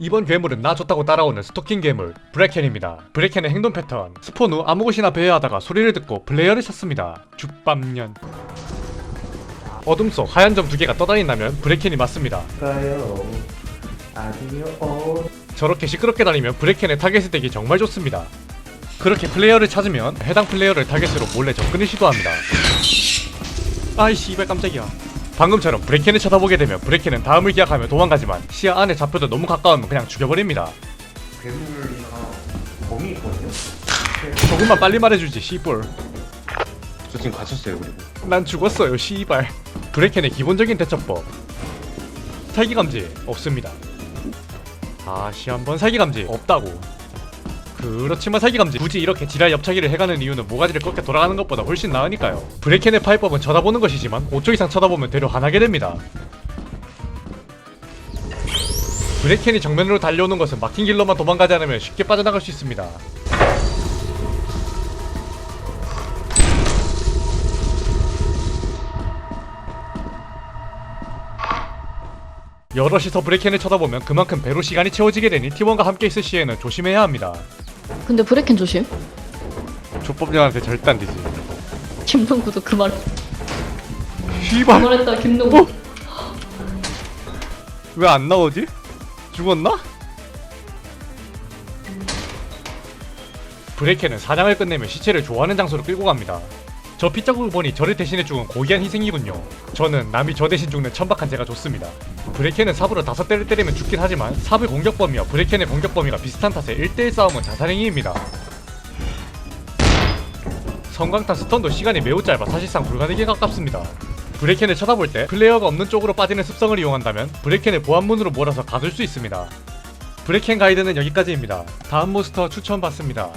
이번 괴물은 나 좋다고 따라오는 스토킹 괴물 브레켄입니다. 브레켄의 행동 패턴 스폰 후 아무 곳이나 배회하다가 소리를 듣고 플레이어를 찾습니다. 죽밤년 어둠 속 하얀 점 두 개가 떠다닌다면 브레켄이 맞습니다. 가요 저렇게 시끄럽게 다니면 브레켄의 타겟이 되기 정말 좋습니다. 그렇게 플레이어를 찾으면 해당 플레이어를 타겟으로 몰래 접근을 시도합니다. 아이 씨발 깜짝이야. 방금처럼 브레켄을 쳐다보게 되면 브레켄은 다음을 기약하며 도망가지만 시야 안에 잡혀도 너무 가까우면 그냥 죽여버립니다. 괴물이나 범이 있거든요? 조금만 빨리 말해주지 씨뿔. 저 지금 갇혔어요 그리고 난 죽었어요 씨발. 브레켄의 기본적인 대처법. 살기 감지 없습니다. 다시 한번 살기 감지 없다고. 그렇지만 살기 감지 굳이 이렇게 지랄 옆차기를 해가는 이유는 모가지를 꺾여 돌아가는 것보다 훨씬 나으니까요. 브레켄의 파이법은 쳐다보는 것이지만 5초 이상 쳐다보면 되려 화나게 됩니다. 브레켄이 정면으로 달려오는 것은 막힌 길로만 도망가지 않으면 쉽게 빠져나갈 수 있습니다. 여럿이서 브레켄을 쳐다보면 그만큼 배로 시간이 채워지게 되니 팀원과 함께 있을 시에는 조심해야 합니다. 근데 브레켄 조심. 조법령한테 안 되지. 김동구도 그 말. 씨발 말했다 김동구. 왜 안 나오지? 죽었나? 브레켄은 사냥을 끝내면 시체를 좋아하는 장소로 끌고 갑니다. 저 핏자국을 보니 저를 대신해 죽은 고귀한 희생이군요. 저는 남이 저 대신 죽는 천박한 제가 좋습니다. 브레켄은 삽으로 다섯 대를 때리면 죽긴 하지만 삽의 공격 범위와 브레켄의 공격 범위가 비슷한 탓에 1대1 싸움은 자살행위입니다. 성광탄 스턴도 시간이 매우 짧아 사실상 불가능에 가깝습니다. 브레켄을 쳐다볼 때 플레이어가 없는 쪽으로 빠지는 습성을 이용한다면 브레켄을 보안문으로 몰아서 가둘 수 있습니다. 브레켄 가이드는 여기까지입니다. 다음 몬스터 추천받습니다.